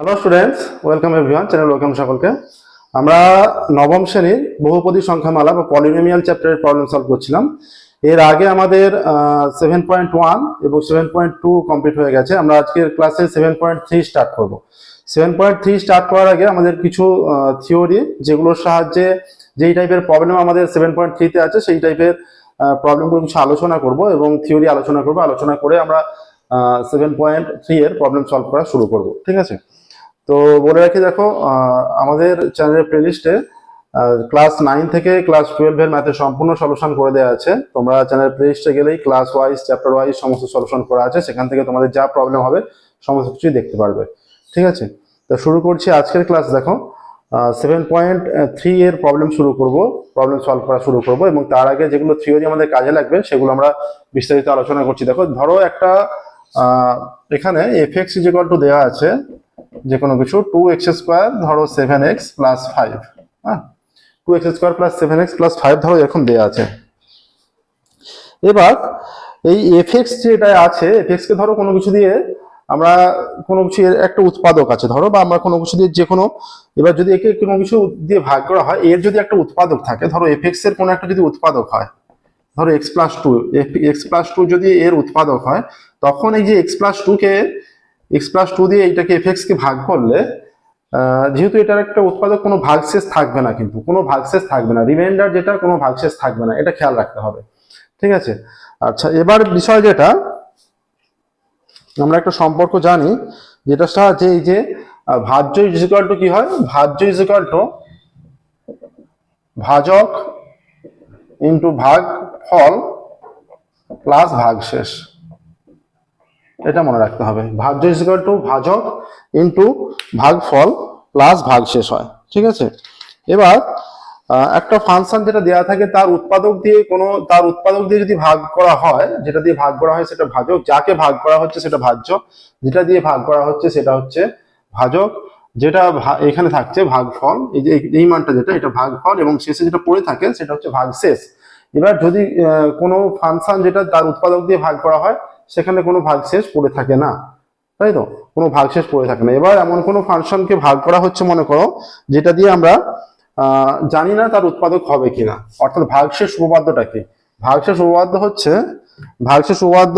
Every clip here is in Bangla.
Hello students welcome everyone channel welcome সকলকে। আমরা নবম শ্রেণির বহুপদী সংখ্যামালা বা পলিনোমিয়াল চ্যাপ্টারের প্রবলেম সলভ করছিলাম। এর আগে আমাদের সেভেন পয়েন্ট ওয়ান এবং সেভেন পয়েন্ট টু কমপ্লিট হয়ে গেছে। আমরা আজকের ক্লাসে সেভেন পয়েন্ট থ্রি স্টার্ট করব। সেভেন পয়েন্ট থ্রি স্টার্ট করার আগে আমাদের কিছু থিওরি যেগুলোর সাহায্যে যেই টাইপের প্রবলেম আমাদের সেভেন পয়েন্ট থ্রিতে আছে, সেই টাইপের প্রবলেমগুলো কিছু আলোচনা করব এবং থিওরি আলোচনা করব। আলোচনা করে আমরা সেভেন পয়েন্ট থ্রি এর প্রবলেম সলভ করা শুরু করব। ঠিক আছে? তো বলে রাখি দেখো আমাদের চ্যানেলের প্লেলিস্টে ক্লাস নাইন থেকে ক্লাস টুয়েলভের ম্যাথের সম্পূর্ণ সলিউশন করে দেওয়া আছে। তোমরা চ্যানেল প্লেলিস্টে গেলেই ক্লাস ওয়াইজ চ্যাপ্টার ওয়াইজ সমস্ত সলিউশন করা আছে। সেখান থেকে তোমাদের যা প্রবলেম হবে, সমস্ত কিছুই দেখতে পারবে। ঠিক আছে? তো শুরু করছি আজকের ক্লাস দেখো। সেভেন পয়েন্ট থ্রি এর প্রবলেম শুরু করব প্রবলেম সলভ করা শুরু করব এবং তার আগে যেগুলো থিওরি আমাদের কাজে লাগবে, সেগুলো আমরা বিস্তারিত আলোচনা করছি। দেখো, ধরো একটা এখানে এফ এক্স ইজিকল টু দেওয়া আছে যে কোনো কিছু টু এক্স স্কোয়ার ধরো সেভেন এক্স প্লাস ফাইভ হ্যাঁ? Two x square plus seven x plus five ধরো এরকম দেওয়া আছে। এবার এই এফ এক্স যেটা আছে এফ এক্স কে ধরো কোনো কিছু দিয়ে আমরা কোনো কিছু একটা উৎপাদক আছে, ধরো বা আমরা কোনো কিছু দিয়ে যে কোনো এবার যদি একে কোনো কিছু দিয়ে ভাগ করা হয়, এর যদি একটা উৎপাদক থাকে, ধরো এফ এক্সের কোনো একটা যদি উৎপাদক হয়, ধরো x plus two x plus two যদি এর উৎপাদক হয়, তখন এই যে এক্স প্লাস টু কে এক্স প্লাস টু দিয়ে এইটাকে এফ কে ভাগ করলে যেহেতু এটার একটা উৎপাদক কোনো ভাগশেষ থাকবে না কিন্তু, কোনো ভাগশেষ থাকবে না রিমাইন্ডার যেটা কোনো ভাগশেষ থাকবে না, এটা খেয়াল রাখতে হবে। ঠিক আছে? আচ্ছা এবার বিষয় যেটা, আমরা একটা সম্পর্ক জানি যেটা সাহায্যে এই যে ভাজ্য ইজিকাল টু কি হয়? ভাজ্য ইজিকাল টু ভাজক ইন্টু ভাগ ফল প্লাস ভাগশেষ এটা মনে রাখতে হবে। ভাজ্য ইজিকাল টু ভাজক ইন্টু ভাগফল প্লাস ভাগ শেষ হয়। ঠিক আছে? এবার একটা ফাংশন যেটা দেওয়া থাকে, তার উৎপাদক দিয়ে কোনো, তার উৎপাদক দিয়ে যদি ভাগ করা হয়, যেটা দিয়ে ভাগ করা হয় সেটা ভাজক যাকে ভাগ করা হচ্ছে সেটা ভাজ্য যেটা দিয়ে ভাগ করা হচ্ছে সেটা হচ্ছে ভাজক যেটা এখানে থাকছে ভাগফল এই যে, এই- মানটা যেটা, এটা ভাগফল এবং শেষে যেটা পড়ে থাকে সেটা হচ্ছে ভাগশেষ এবার যদি কোনো ফাংশন যেটা তার উৎপাদক দিয়ে ভাগ করা হয় সেখানে কোনো ভাগশেষ পড়ে থাকে না। তাই তো? কোনো ভাগশেষ পড়ে থাকে না। এবার এমন কোনো ফাংশনকে ভাগ করা হচ্ছে, মনে করো, যেটা দিয়ে আমরা জানি না তার উৎপাদক হবে কিনা। অর্থাৎ ভাগশেষ উপপাদ্যটা কি? ভাগশেষ উপপাদ্য হচ্ছে ভাগশেষ উপপাদ্য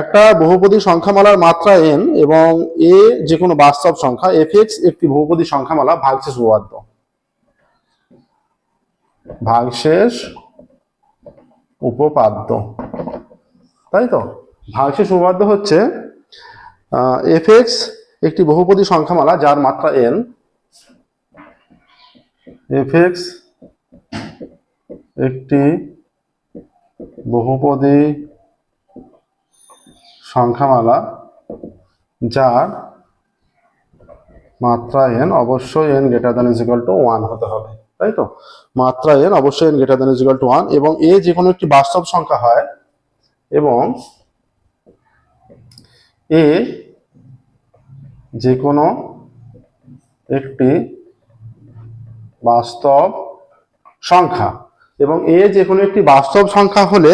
একটা বহুপদী সংখ্যামালার মাত্রা এন এবং এ যে কোনো বাস্তব সংখ্যা এফ এক্স একটি বহুপদী সংখ্যামালা ভাগশেষ উপপাদ্য। ভাগশেষ উপপাদ্য। তাই তো? ভাগশেষ উপপাদ্য হচ্ছে এফ এক্স একটি বহুপদী সংখ্যামালা যার মাত্রা এন এফ এক্স একটি বহুপদী সংখ্যামালা যার মাত্রা এন অবশ্যই n greater than equal to one হতে হবে, তাই তো? মাত্রা এন অবশ্যই n greater than equal to one এবং এ যে কোনো একটি বাস্তব সংখ্যা হয় এবং এ যে কোনো একটি বাস্তব সংখ্যা এবং এ যে কোনো একটি বাস্তব সংখ্যা হলে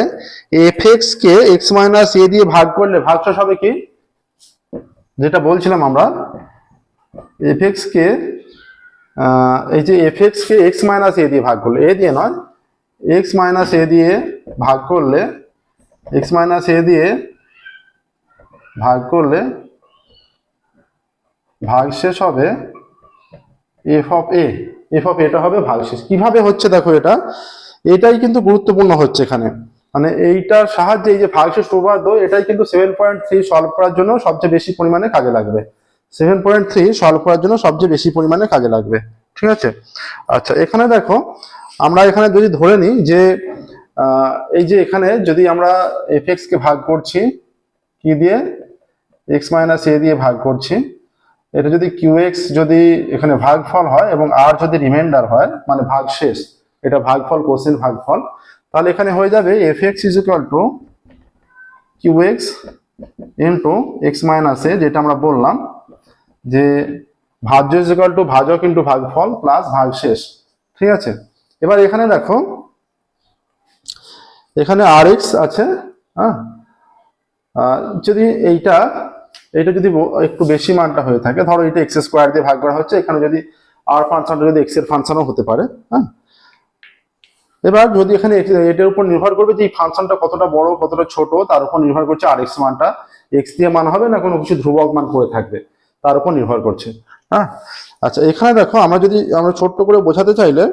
এফ কে এক্স মাইনাস এ দিয়ে ভাগ করলে ভাগশেষ হবে কি? যেটা বলছিলাম আমরা এফ কে এই যে এফ কে এক্স মাইনাস এ দিয়ে ভাগ করলে এ দিয়ে নয় এক্স মাইনাস এ দিয়ে ভাগ করলে এক্স মাইনাস এ দিয়ে ভাগ করলে ভাগশেষ হবে f of a f of এটা হবে ভাগশেষ কীভাবে হচ্ছে দেখো এটা? এটাই কিন্তু গুরুত্বপূর্ণ হচ্ছে এখানে। মানে এইটার সাহায্যে এই যে ভাগশেষ উপপাদ্য, এটাই কিন্তু সেভেন পয়েন্ট থ্রি সলভ করার জন্য সবচেয়ে বেশি পরিমাণে কাজে লাগবে। সেভেন পয়েন্ট থ্রি সলভ করার জন্য সবচেয়ে বেশি পরিমাণে কাজে লাগবে। ঠিক আছে? আচ্ছা এখানে দেখো, আমরা এখানে যদি ধরে নিই যে এই যে এখানে যদি আমরা এফ কে ভাগ করছি, কি দিয়ে? এক্স মাইনাস এ দিয়ে ভাগ করছি। এটা যদি কিউ এক্স যদি এখানে ভাগফল হয় এবং আর যদি রিমাইন্ডার হয় মানে ভাগ শেষ এটা ভাগফল কোশ্চেন ভাগফল, তাহলে এখানে হয়ে যাবে f x is equal to q x into x minus a যেটা আমরা বললাম, যে ভাজ্য ইজ ইকুয়াল টু ভাজক ইন্টু ভাগফল প্লাস ভাগশেষ। ঠিক আছে? এবার এখানে দেখো, এখানে আর এক্স আছে হ্যাঁ? যদি এইটা এটা যদি একটু বেশি মানটা হয়ে থাকে, ধরো এটা এক্স স্কোয়ার দিয়ে ভাগ করা হচ্ছে, এখানে যদি আর ফাংশনটা যদি এক্সের ফাংশনও হতে পারে হ্যাঁ? এবার যদি এখানে এটার উপর নির্ভর করবে যে এই ফাংশনটা কতটা বড়, কতটা ছোট, তার উপর নির্ভর করছে আর এক্স মানটা। এক্স দিয়ে মান হবে না, কোনো কিছু ধ্রুবক মান করে থাকবে, তার উপর নির্ভর করছে হ্যাঁ? আচ্ছা এখানে দেখো, আমরা যদি, আমরা ছোট্ট করে বোঝাতে চাইলে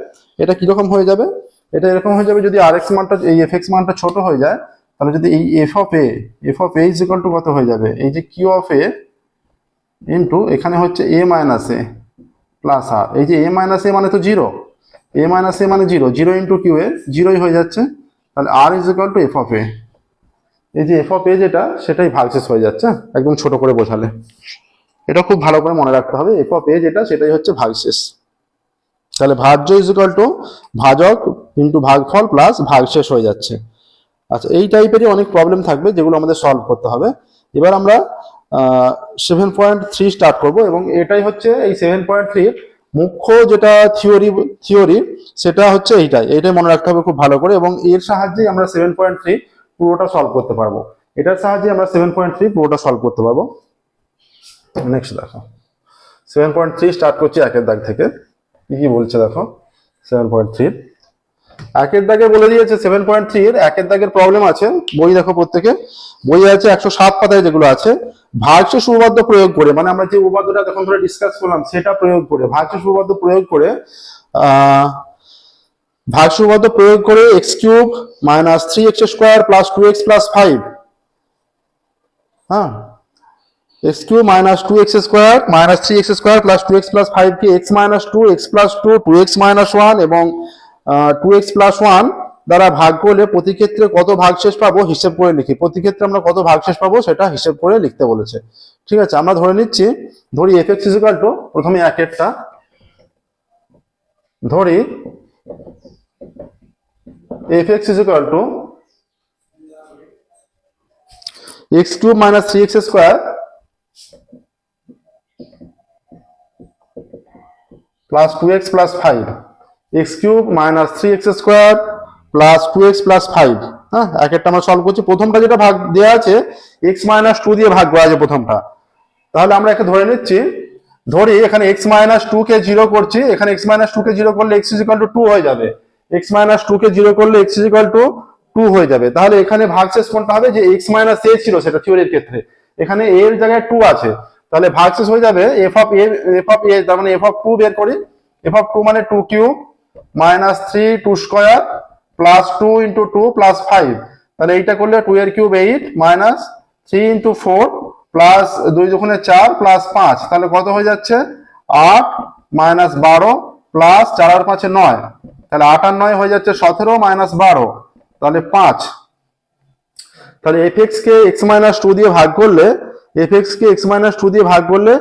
এটা কীরকম হয়ে যাবে? এটা এরকম হয়ে যাবে যদি আর এক্স মানটা, এই এফ এক্স মানটা ছোট হয়ে যায় তাহলে যদি এই f of a f of a is equal to কত হয়ে যাবে? এই যে কিউ অফ এ ইন্টু এখানে হচ্ছে এ মাইনাস এ প্লাস আর এই যে এ মাইনাস এ মানে তো জিরো এ মাইনাস এ মানে zero zero into q a জিরোই হয়ে যাচ্ছে। তাহলে R is equal to f of a এই যে এফ অফ এ যেটা, সেটাই ভাগশেষ হয়ে যাচ্ছে। একদম ছোট করে বোঝালে। এটা খুব ভালো করে মনে রাখতে হবে। এফ অফ এ যেটা, সেটাই হচ্ছে ভাগশেষ তাহলে ভাজ্য ইজ ইকাল টু ভাজক ইন্টু ভাগফল প্লাস ভাগশেষ হয়ে যাচ্ছে। আচ্ছা এই টাইপেরই অনেক প্রবলেম থাকবে যেগুলো আমাদের সলভ করতে হবে। এবার আমরা সেভেন পয়েন্ট থ্রি স্টার্ট করব এবং এটাই হচ্ছে এই সেভেন পয়েন্ট থ্রির মুখ্য যেটা থিওরি থিওরি সেটা হচ্ছে এইটাই। এইটাই মনে রাখতে হবে খুব ভালো করে এবং এর সাহায্যেই আমরা সেভেন পয়েন্ট থ্রি পুরোটা সলভ করতে পারব। এটার সাহায্যে আমরা সেভেন পয়েন্ট থ্রি পুরোটা সলভ করতে পারব। নেক্সট দেখো। সেভেন পয়েন্ট থ্রি স্টার্ট করছি একের দাগ থেকে। কি কি বলছে দেখো? সেভেন পয়েন্ট থ্রির একের দাগে বলে দিয়েছে সেভেন পয়েন্ট থ্রি এর, একের দাগের প্রবলেম আছে। বই দেখো প্রত্যেকে। বই আছে একশো সাত পাতায় যেগুলো আছে। ভাগশেষ উপপাদ্য প্রয়োগ করে মানে আমরা যে উপপাদ্যটা তখন ধরে ডিসকাস করলাম, সেটা প্রয়োগ করে ভাগশেষ উপপাদ্য প্রয়োগ করে, আহ উপপাদ্য প্রয়োগ করে x cube minus three x square plus two x plus five হ্যাঁ? X cube minus two x square minus three x square plus two x plus five কে x minus two x plus two two x minus one এবং টু এক্স প্লাস ওয়ান দ্বারা ভাগ করলে প্রতি ক্ষেত্রে কত ভাগশেষ পাবো? হিসেব করে লিখি। প্রতি ক্ষেত্রে আমরা কত ভাগশেষ পাবো? সেটা হিসেব করে লিখতে বলেছে। ঠিক আছে, আমরা ধরে নিচ্ছি, ধরি এফ এক্স ইজিকাল টু প্রথমে একেরটা ধরি f x is equal to x cube minus three x square plus two x plus five x cube minus three x square plus two x plus five. হ্যাঁ এক একটা আমরা সলভ করছি। প্রথমটা যেটা ভাগ দেওয়া আছে, এক্স মাইনাস টু দিয়ে ভাগ করা আছে প্রথমটা। তাহলে আমরা একে ধরে নিচ্ছি। ধরি এখানে এক্স মাইনাস টু কে জিরো করছি। এখানে এক্স মাইনাস টু কে জিরো করলে x is equal to two হয়ে যাবে। এক্স মাইনাস টু কে জিরো করলে x is equal to two হয়ে যাবে। তাহলে এখানে ভাগশেষ কোনটা হবে? যে এক্স মাইনাস এ ছিল, সেটা থিওরির ক্ষেত্রে। এখানে এর জায়গায় টু আছে। তাহলে ভাগশেষ হয়ে যাবে। F of a f of a তার মানে এফ অফ টু বের করি। এফ অফ টু মানে two cube. Minus three two square plus two into two plus five তাহলে এইটা করলে টু এর cube eight minus three into four plus দুই দুগুণে চার প্লাস পাঁচ। তাহলে কত হয়ে যাচ্ছে? আট মাইনাস বারো প্লাস চার আর পাঁচে নয়। তাহলে আট আর নয় হয়ে যাচ্ছে সতেরো মাইনাস বারো। তাহলে পাঁচ। তাহলে এফ এক্স কে এক্স মাইনাস টু দিয়ে ভাগ করলে এফ এক্স কে এক্স মাইনাস টু দিয়ে ভাগ করলে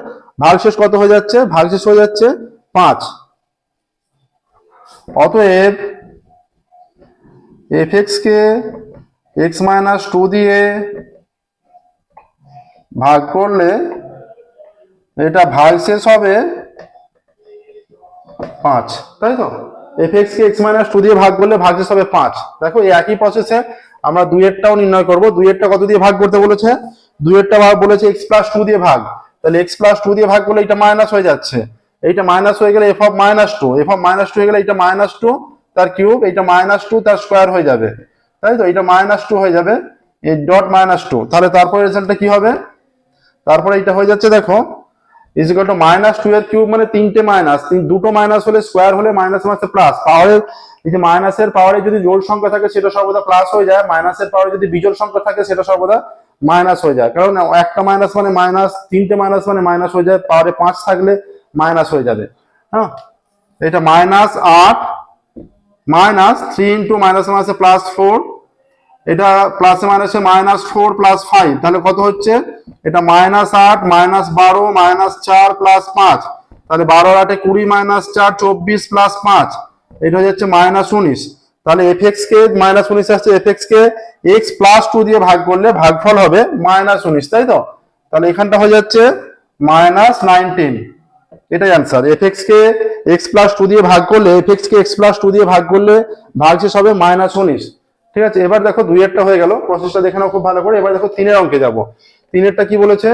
ভাগশেষ কত হয়ে যাচ্ছে? ভাগশেষ হয়ে যাচ্ছে পাঁচ। অতএব এফ এক্স কে এক্স মাইনাস টু দিয়ে ভাগ করলে এটা ভাগশেষ হবে পাঁচ, তাই তো? এফ এক্স কে এক্স মাইনাস টু দিয়ে ভাগ করলে ভাগশেষ হবে পাঁচ। দেখো, এই একই প্রসেসে আমরা দুইয়েরটাও নির্ণয় করব। দুইয়েরটা কত দিয়ে ভাগ করতে বলেছে? দুইয়েরটা ভাগ বলেছে এক্স প্লাস টু দিয়ে ভাগ। তাহলে এক্স প্লাস টু দিয়ে ভাগ করলে এটা মাইনাস হয়ে যাচ্ছে। এইটা মাইনাস হয়ে গেলে f of minus two f of minus two হয়ে গেলে এটা মাইনাস টু তার কিউব এটা মাইনাস টু তার স্কোয়ার হয়ে যাবে। তাই তো? এটা মাইনাস টু হয়ে যাবে। এই ডট মাইনাস টু তাহলে তারপরে রেজাল্টটা কি হবে? তারপরে এটা হয়ে যাচ্ছে দেখো is equal to minus two এর কিউব মানে তিনটে মাইনাস দুটো মাইনাস হলে স্কোয়ার হলে মাইনাস মাইনাস প্লাস পাওয়ারের এই যে মাইনাসের পাওয়ারে যদি জোড় সংখ্যা থাকে, সেটা সর্বদা প্লাস হয়ে যায়। মাইনাসের পাওয়ারে যদি বিজোড় সংখ্যা থাকে, সেটা সর্বদা মাইনাস হয়ে যায়। কারণ একটা মাইনাস মানে মাইনাস তিনটে মাইনাস মানে মাইনাস হয়ে যায়। পাওয়ারে পাঁচ থাকলে মাইনাস হয়ে যাবে। হ্যাঁ? এটা মাইনাস আট, মাইনাস থ্রি ইন্টু মাইনাস মাইনাসে প্লাস ফোর। এটা প্লাসে মাইনাসে মাইনাস ফোর প্লাস ফাইভ। তাহলে কত হচ্ছে? এটা মাইনাস আট, মাইনাস বারো, মাইনাস চার প্লাস পাঁচ। তাহলে বারো আটে কুড়ি মাইনাস চার, চব্বিশ প্লাস পাঁচ। এটা হয়ে যাচ্ছে মাইনাস উনিশ। তাহলে এফ এক্স কে মাইনাস উনিশ আসছে এফ এক্স কে এক্স প্লাস টু দিয়ে ভাগ করলে ভাগফল হবে মাইনাস উনিশ, তাই তো? তাহলে এখানটা হয়ে যাচ্ছে মাইনাস নাইনটিন। এটাই অ্যান্সার এফ এক্স কে এক্স প্লাস টু দিয়ে ভাগ করলে এফ এক্স কে এক্স প্লাস টু দিয়ে ভাগ করলে ভাগশেষ হবে মাইনাস উনিশ। ঠিক আছে? এবার দেখো দুই একটা হয়ে গেল। প্রসেসটা দেখে নাও খুব ভালো করে। এবার দেখো তিনের অঙ্কে যাব। তিনেরটা কি বলেছে?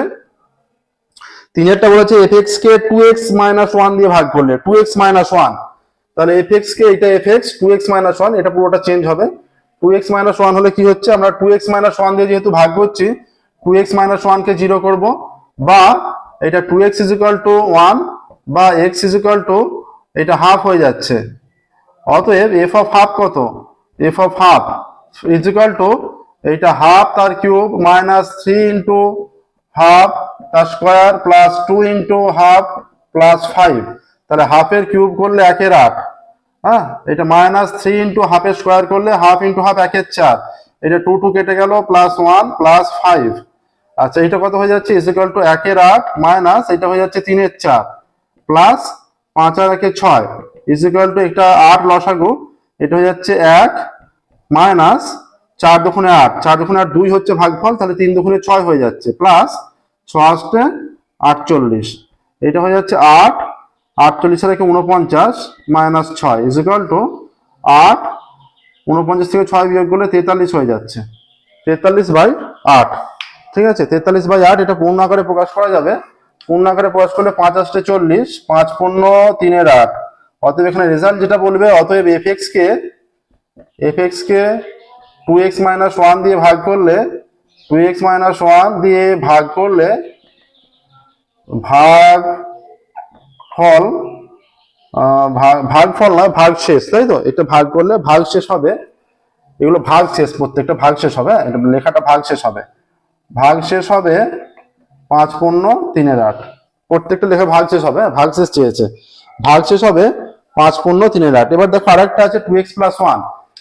তিনেরটা বলেছে এফ এক্স কে টু এক্স মাইনাস ওয়ান দিয়ে ভাগ করলে টু এক্স মাইনাস ওয়ান তাহলে এফ এক্স কে এটা f x two x minus one এটা পুরোটা চেঞ্জ হবে। টু এক্স মাইনাস ওয়ান হলে কি হচ্ছে? আমরা টু এক্স মাইনাস ওয়ান দিয়ে যেহেতু ভাগ করছি টু এক্স মাইনাস ওয়ান কে জিরো করব। বা এটা two x is equal to one বা এক্স ইজিক্যাল টু এটা হাফ হয়ে যাচ্ছে। অতএব এফ অফ হাফ কত? F of half is equal to এইটা হাফ তার cube minus three into half তার square plus two into half plus five তাহলে হাফের কিউব করলে একের আট। হ্যাঁ? এটা মাইনাস থ্রি ইন্টু হাফের স্কোয়ার করলে হাফ ইন্টু হাফ একের চার। এটা টু টু কেটে গেল প্লাস ওয়ান প্লাস ফাইভ আচ্ছা এটা কত হয়ে যাচ্ছে? ইজিক্যাল টু একের আট মাইনাস এটা হয়ে যাচ্ছে তিনের চার। প্লাস পাঁচ আর একে ছয়। ইজিক্যাল টু এটা আট লসাগু, এটা হয়ে যাচ্ছে এক মাইনাস চার দুগুণে আট। চার দুগুণে আট দুই হচ্ছে ভাগফল, তাহলে তিন দুগুণে ছয় হয়ে যাচ্ছে। প্লাস ছ আসতে আটচল্লিশ। এটা হয়ে যাচ্ছে আট। আটচল্লিশ থেকে উনপঞ্চাশ মাইনাস ছয়। ইজিক্যাল টু আট। উনপঞ্চাশ থেকে ছয় বিয়োগ করলে তেতাল্লিশ হয়ে যাচ্ছে। তেতাল্লিশ বাই আট। ঠিক আছে? তেতাল্লিশ বাই আট, এটা পূর্ণ আকারে প্রকাশ করা যাবে। পূর্ণ আকারে প্রকাশ করলে পাঁচ আসতে চল্লিশ, পাঁচ পূর্ণ তিনের আট। অতএব এখানে রেজাল্ট যেটা বলবে, অতএব এফ এক্স কে এফ এক্স কে টু এক্স মাইনাস ওয়ান দিয়ে ভাগ করলে টু এক্স মাইনাস ওয়ান দিয়ে ভাগ করলে, ভাগ ফল ভাগ- ফল না, ভাগ শেষ, তাই তো? এটা ভাগ করলে ভাগ শেষ হবে। এগুলো ভাগ শেষ, প্রত্যেকটা ভাগ শেষ হবে এটা লেখাটা ভাগ শেষ হবে। ভাগ শেষ হবে পাঁচ পূর্ণ তিনের আট। প্রত্যেকটা লেখা ভাগ শেষ হবে ভাগ শেষ চেয়েছে। ভাগ শেষ হবে পাঁচ পূর্ণ তিনের আট। এবার দেখো আরেকটা আছে টু এক্স প্লাস ওয়ান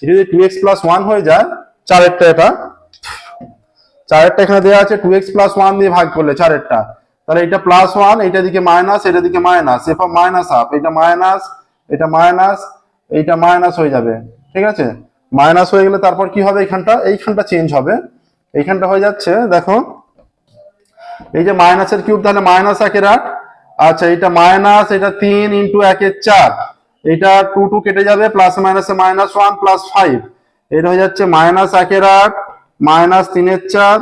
যদি টু এক্স প্লাস ওয়ান হয়ে যায়, চারেরটা এটা। চারেরটা এখানে দেওয়া আছে টু এক্স প্লাস ওয়ান দিয়ে ভাগ করলে চারেরটা। তাহলে এটা প্লাস ওয়ান এটা দিকে মাইনাস এটা দিকে মাইনাস এরপর মাইনাস হাফ এটা মাইনাস এটা মাইনাস এইটা মাইনাস হয়ে যাবে। ঠিক আছে? মাইনাস হয়ে গেলে তারপর কি হবে এইখানটা? এইখানটা চেঞ্জ হবে। এইখানটা হয়ে যাচ্ছে, দেখো এই যে মাইনাসের কিউব তাহলে মাইনাস একের আট। আচ্ছা এটা মাইনাস এটা তিন ইন্টু একের চার। এটা টু টু কেটে যাবে প্লাস মাইনাসে মাইনাস ওয়ান প্লাস ফাইভ এটা হয়ে যাচ্ছে মাইনাস একের আট মাইনাস তিনের চার।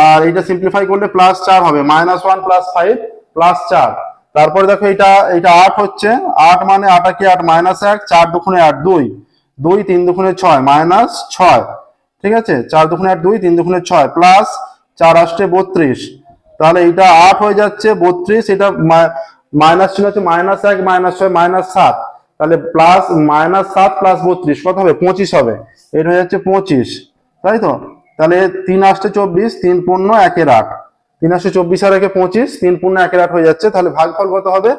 আর এটা সিম্পলিফাই করলে প্লাস চার হবে minus one plus five plus চার। তারপরে দেখো এটা এটা আট হচ্ছে। আট মানে আটাকে আট? মাইনাস এক, চার দুখুনে আট দুই। দুই, তিন দুখুনে ছয় মাইনাস ছয়। ঠিক আছে? চার দুগুণে আট, দুই, তিন দুগুণে ছয় প্লাস চার আসছে বত্রিশ। তাহলে এটা আট হয়ে যাচ্ছে বত্রিশ, এটা মাইনাস চিহ্ন হচ্ছে মাইনাস এক, মাইনাস ছয়, মাইনাস সাত। তাহলে প্লাস মাইনাস সাত প্লাস বত্রিশ, কত হবে? পঁচিশ হবে। এটা হয়ে যাচ্ছে পঁচিশ। তাই তো? তাহলে তিন আসছে চব্বিশ, তিন পূর্ণ একের আট। তিন আসছে চব্বিশ আর একে পঁচিশ, তিন পূর্ণ একের আট হয়ে যাচ্ছে। তাহলে ভাগফল কত হবে?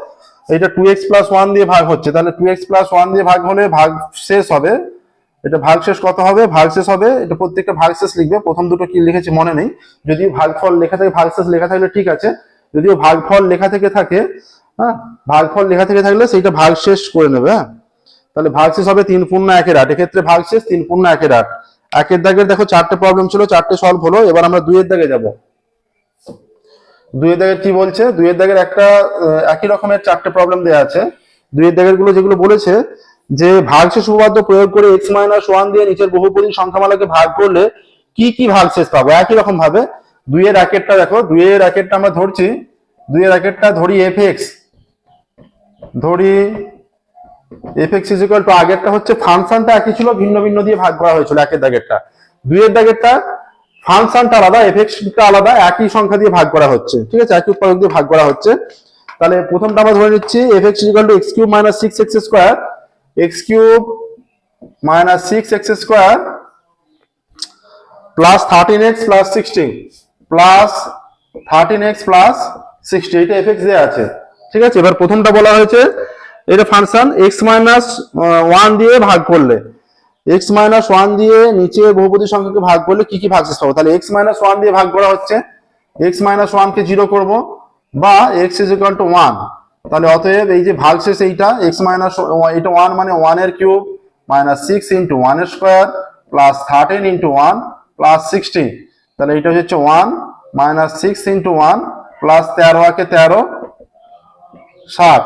এটা টু এক্স প্লাস ওয়ান দিয়ে ভাগ হচ্ছে। তাহলে টু এক্স প্লাস ওয়ান দিয়ে ভাগ হলে ভাগ শেষ হবে। এটা ভাগশেষ কত হবে? ভাগশেষ হবে। এটা প্রত্যেকটা ভাগশেষ লিখবে। প্রথম দুটো কি লিখেছি মনে নেই। যদি ভাগফল লেখা থাকে ভাগশেষ লেখা থাকলে ঠিক আছে। যদিও ভাগফল লেখা থেকে থাকে হ্যাঁ? ভাগফল লেখা থেকে থাকলে সেইটা ভাগশেষ করে নেবে হ্যাঁ? তাহলে ভাগশেষ হবে তিন পূর্ণ একের আট। এক্ষেত্রে ভাগশেষ তিন পূর্ণ একের আট। একের দাগের দেখো চারটে প্রবলেম ছিল, চারটে সলভ হলো। এবার আমরা দুইয়ের দাগে যাব। দুইয়ের দাগের কি বলছে? দুইয়ের দাগের একটা একই রকমের চারটে প্রবলেম দেওয়া আছে। দুইয়ের দাগেরগুলো যেগুলো বলেছে যে ভাগশেষ উপপাদ্য প্রয়োগ করে এক্স মাইনাস ওয়ান দিয়ে নিচের বহুপদী সংখ্যামালাকে ভাগ করলে কি কি ভাগশেষ পাবো? একই রকম ভাবে দুইয়ের র্যাকেটটা দেখো, দুইয়ের র্যাকেটটা আমরা ধরছি, দুইয়ের র্যাকেটটা ধরি এফ এক্স ধরি f x is equal to আগেরটা হচ্ছে ফাংশনটা একই ছিল, ভিন্ন ভিন্ন দিয়ে ভাগ করা হয়েছিল একের দাগেরটা। দুইয়ের দাগেরটা ফাংশনটা আলাদা এফ এক্সটা আলাদা, একই সংখ্যা দিয়ে ভাগ করা হচ্ছে। ঠিক আছে? একই উৎপাদক দিয়ে ভাগ করা হচ্ছে। তাহলে প্রথমটা আমরা ধরে নিচ্ছি f x is equal to x cube minus six x square x cube minus six x square plus thirteen x plus sixteen plus thirteen x plus sixty এটা এফ এক্স দেওয়া আছে। ঠিক আছে? এবার প্রথমটা বলা হয়েছে, এটা ফাংশন এক্স মাইনাস ওয়ান দিয়ে ভাগ করলে। এক্স মাইনাস ওয়ান দিয়ে নিচে বহুপদী সংখ্যাকে ভাগ করলে কি কি ভাগশেষ পাবো? তাহলে এক্স মাইনাস ওয়ান দিয়ে ভাগ করা হচ্ছে। এক্স মাইনাস ওয়ানকে জিরো করব বা x is equal to one তাহলে অতএব এই যে ভাগশেষ এইটা এক্স মাইনাস এটা ওয়ান মানে ওয়ানের কিউব মাইনাস সিক্স ইন্টু ওয়ানের square plus thirteen into one plus sixteen তাহলে এটা হচ্ছে one minus six into one plus তেরো আকে তেরো, ষাট।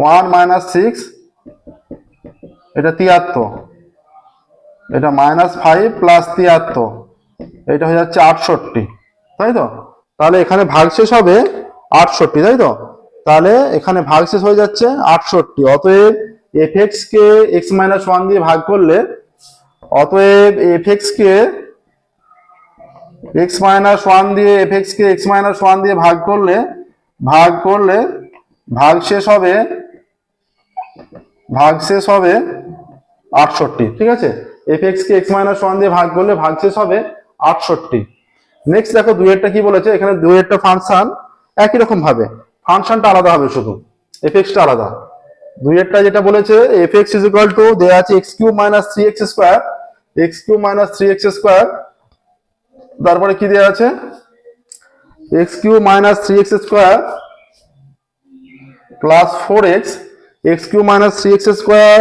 ওয়ান মাইনাস সিক্স এটা তিয়াত্তর। এটা মাইনাস ফাইভ প্লাস তিয়াত্তর। এটা হয়ে যাচ্ছে আটষট্টি। তাই তো? তাহলে এখানে ভাগশেষ হবে আটষট্টি, তাই তো? তাহলে এখানে ভাগশেষ হয়ে যাচ্ছে আটষট্টি। অতএব এফ এক্স কে এক্স মাইনাস ওয়ান দিয়ে ভাগ করলে, অতএব এফ এক্স কে এক্স মাইনাস ওয়ান দিয়ে এফ এক্স কে এক্স মাইনাস ওয়ান দিয়ে ভাগ করলে ভাগ করলে ভাগ শেষ হবে, ভাগ শেষ হবে আটষট্টি, ঠিক আছে? এফ এক্স কে এক্স মাইনাস ওয়ান দিয়ে ভাগ করলে ভাগ শেষ হবে আটষট্টি। নেক্সট দেখো দুয়েরটা কি বলেছে? এখানে দুয়েরটা ফাংশন একই রকম ভাবে। ফাংশনটা আলাদা হবে শুধু এফ এক্সটা আলাদা দুইয়েরটা যেটা বলেছে f x is equal to দেওয়া আছে x cube minus three x square x cube minus three x square তারপরে কি দেওয়া আছে? X cube minus three x square plus four x x cube minus three x square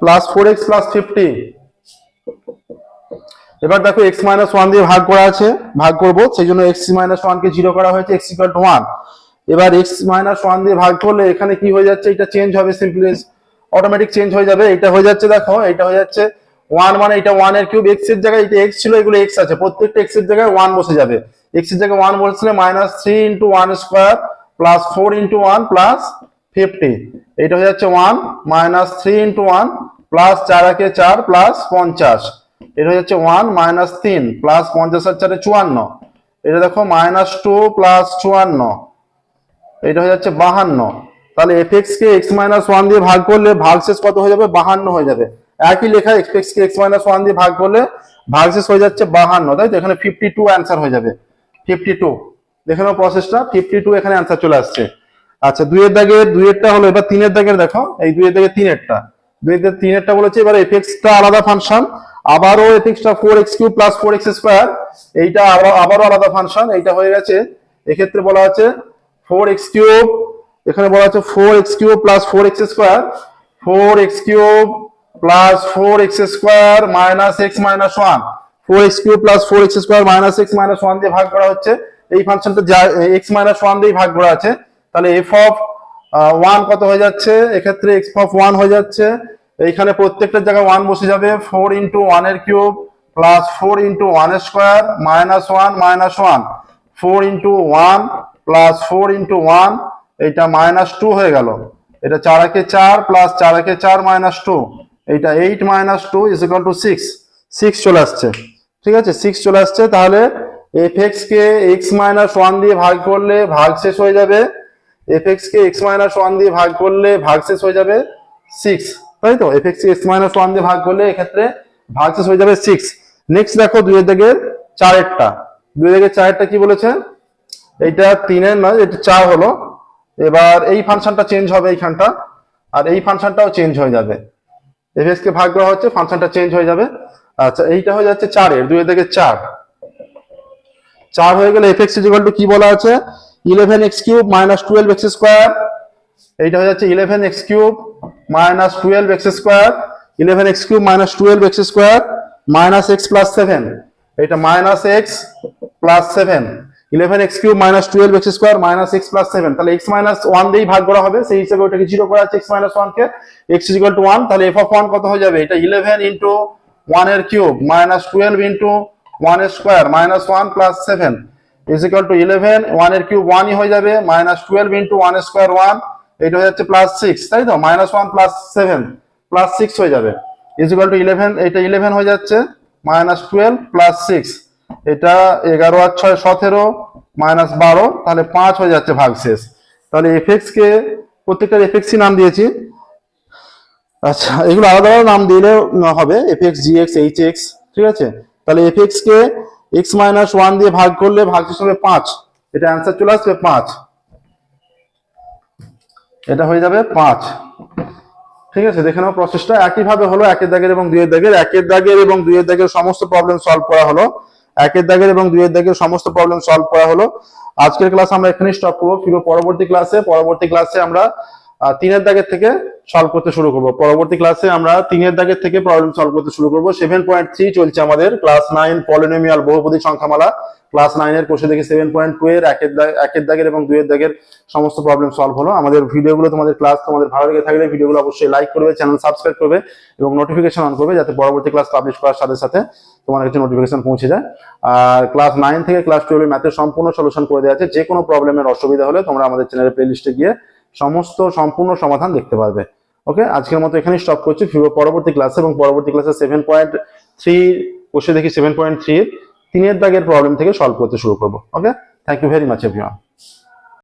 plus four x plus fifty এবার দেখো এক্স মাইনাস ওয়ান দিয়ে ভাগ করা আছে, ভাগ করব, সেই জন্য এক্স মাইনাস ওয়ান কে জিরো করা হয়েছে এক্স ইকুয়াল টু ওয়ান এবার এক্স মাইনাস ওয়ান দিয়ে ভাগ করলে এখানে কি হয়ে যাচ্ছে? এটা চেঞ্জ হবে সিম্পলি অটোমেটিক চেঞ্জ হয়ে যাবে। এটা হয়ে যাচ্ছে দেখো, এটা হয়ে যাচ্ছে ওয়ান মানে এটা ওয়ানের কিউব এক্সের জায়গায়, এটা এক্স ছিল, এগুলো এক্স আছে। প্রত্যেকটা এক্সের জায়গায় ওয়ান বসে যাবে। এক্সের জায়গায় ওয়ান বসলে minus three into one square plus four into one plus fifty এটা হয়ে যাচ্ছে one minus three into one plus চার একে চার প্লাস পঞ্চাশ। এটা হয়ে যাচ্ছে ওয়ান মাইনাস তিন প্লাস পঞ্চাশ আর চারে চুয়ান্ন। এটা দেখো মাইনাস টু প্লাস চুয়ান্ন। এটা হয়ে যাচ্ছে বাহান্ন। তাহলে এফ এক্স কে এক্স মাইনাস ওয়ান দিয়ে ভাগ করলে ভাগশেষ কত হয়ে যাবে? বাহান্ন হয়ে যাবে। একই লেখা এক্স এক্স কে এক্স মাইনাস ওয়ান দিয়ে ভাগ করলে ভাগশেষ হয়ে যাচ্ছে বাহান্ন। তাই তো? এখানে ফিফটি টু অ্যান্সার হয়ে যাবে। ফিফটি টু দেখে নাও প্রসেসটা ফিফটি টু এখানে অ্যান্সার চলে আসছে। আচ্ছা দুইয়ের দাগের, দুইয়েরটা হলো, এবার তিনের দাগের দেখো এই দুইয়ের দাগের তিনেরটা। দুইয়ের তিনেরটা বলেছে, এবার এফ এক্সটা আলাদা ফাংশন আবারও F extra four x cube plus four x square এইটা আবার আবারও আলাদা ফাংশন এইটা হয়ে গেছে। এক্ষেত্রে বলা আছে ফোর এক্স কিউব, এখানে বলা আছে four x cube plus four x square. Four x cube plus four x square minus x minus one four x cube plus four x square minus x minus one দিয়ে ভাগ করা হচ্ছে। এই ফাংশনটা যা এক্স মাইনাস ওয়ান দিয়ে ভাগ করা আছে। তাহলে এফ অফ ওয়ান কত হয়ে যাচ্ছে? এক্ষেত্রে এক্স অফ ওয়ান হয়ে যাচ্ছে। এইখানে প্রত্যেকটা জায়গায় ওয়ান বসে যাবে। ফোর ইন্টু ওয়ানের cube plus four into one square minus one minus one four into one plus four into one এইটা মাইনাস টু হয়ে গেল। এটা চার একে চার প্লাস চার একে চার মাইনাস টু এইটা eight minus two is equal to six six চলে আসছে। ঠিক আছে? সিক্স চলে আসছে, তাহলে এফ কে এক্স মাইনাস ওয়ান দিয়ে ভাগ করলে ভাগ শেষ হয়ে যাবে। এফ কে এক্স মাইনাস ওয়ান দিয়ে ভাগ করলে ভাগ শেষ হয়ে যাবে সিক্স তাই তো? এফ কে এক্স মাইনাস ওয়ান দিয়ে ভাগ করলে এক্ষেত্রে ভাগ শেষ হয়ে যাবে সিক্স নেক্সট দেখো দুই দিকের চারেরটা। দুই দিকের চারেরটা কি বলেছে? এইটা তিনের নয়, এটা চার হলো। এবার এই ফাংশনটা চেঞ্জ হবে এইখানটা, আর এই ফাংশনটাও চেঞ্জ হয়ে যাবে। এফএস কে ভাগ করা হচ্ছে, ফাংশনটা চেঞ্জ হয়ে যাবে। আচ্ছা এইটা হয়ে যাচ্ছে চারের, দুই থেকে চার। চার হয়ে গেলে এফ এক্স ইজিকাল টু কি বলা আছে? Eleven x cube minus twelve x square এইটা হয়ে যাচ্ছে eleven x cube minus twelve x square eleven x cube minus twelve x square minus x plus seven এটা minus x plus seven eleven x cube minus twelve x square minus x plus seven. তাহলে এক্স মাইনাস ওয়ান দিয়েই ভাগ করা হবে, সেই হিসেবে ওটাকে জিরো করা আছে, x minus one K x is equal to one, তাহলে এফ অফ ওয়ান কত হয়ে যাবে? এটা ইলেভেন ইন্টু ওয়ানের cube minus twelve into one square minus one plus seven. Is equal to eleven ওয়ানের কিউব ওয়ানই হয়ে যাবে, minus twelve into one square one, এটা হয়ে যাচ্ছে প্লাস সিক্স, তাই তো? Minus one plus seven, plus six হয়ে যাবে। ইজ ইকাল টু ইলেভেন, এটা ইলেভেন হয়ে যাচ্ছে, মাইনাস টুয়েলভ প্লাস সিক্স। এটা এগারো আর ছয় সতেরো, মাইনাস বারো, তাহলে পাঁচ হয়ে যাচ্ছে ভাগশেষ তাহলে এফএক্স কে প্রত্যেকটার এফএক্সই নাম দিয়েছি। আচ্ছা এগুলো আলাদা আলাদা নাম দিলে হবে f x g x h x ঠিক আছে? তাহলে এফ এক্স কে এক্স মাইনাস ওয়ান দিয়ে ভাগ করলে ভাগশেষ হবে পাঁচ। এটা অ্যান্সার চলে আসবে পাঁচ। এটা হয়ে যাবে পাঁচ। ঠিক আছে, দেখে নাও প্রসেসটা একইভাবে হলো একের দাগের এবং দুইয়ের দাগের। একের দাগের এবং দুইয়ের দাগের সমস্ত প্রবলেম সলভ করা হলো। একের দাগের এবং দুইয়ের দাগের সমস্ত প্রবলেম সলভ করা হলো। আজকের ক্লাস আমরা এখানেই স্টপ করব। ফিরো পরবর্তী ক্লাসে পরবর্তী ক্লাসে আমরা তিনের দাগের থেকে সলভ করতে শুরু করব। পরবর্তী ক্লাসে আমরা তিনের দাগের থেকে প্রবলেম সলভ করতে শুরু করব। সেভেন পয়েন্ট থ্রি চলছে আমাদের। ক্লাস নাইন পলিনোমিয়াল বহুপদী সংখ্যামালা। ক্লাস নাইনের কোর্সে দেখে সেভেন পয়েন্ট টু এর একের একের দাগের এবং দুইয়ের দাগের সমস্ত প্রবলেম সলভ হলো। আমাদের ভিডিওগুলো তোমাদের ক্লাস তোমাদের ভালো লেগে থাকলে ভিডিওগুলো অবশ্যই লাইক করবে চ্যানেল সাবস্ক্রাইব করবে এবং নোটিফিকেশন অন করবে যাতে পরবর্তী ক্লাস পাবলিশ করার সাথে সাথে তোমার কাছে নোটিফিকেশন পৌঁছে যায়। আর ক্লাস নাইন থেকে ক্লাস টুয়েলভ ম্যাথের সম্পূর্ণ সলিউশন করে দেওয়া আছে। যে কোনো প্রবলেমের অসুবিধা হলে তোমরা আমাদের চ্যানেলের প্লেলিস্টে গিয়ে সমস্ত সম্পূর্ণ সমাধান দেখতে পারবে। ওকে আজকের মতো এখানেই স্টপ করছি। ফিরবো পরবর্তী ক্লাসে এবং পরবর্তী ক্লাসে সেভেন পয়েন্ট থ্রি বসে দেখি সেভেন পয়েন্ট থ্রি তিনের দাগের প্রবলেম থেকে সলভ করতে শুরু করব। Okay thank you very much everyone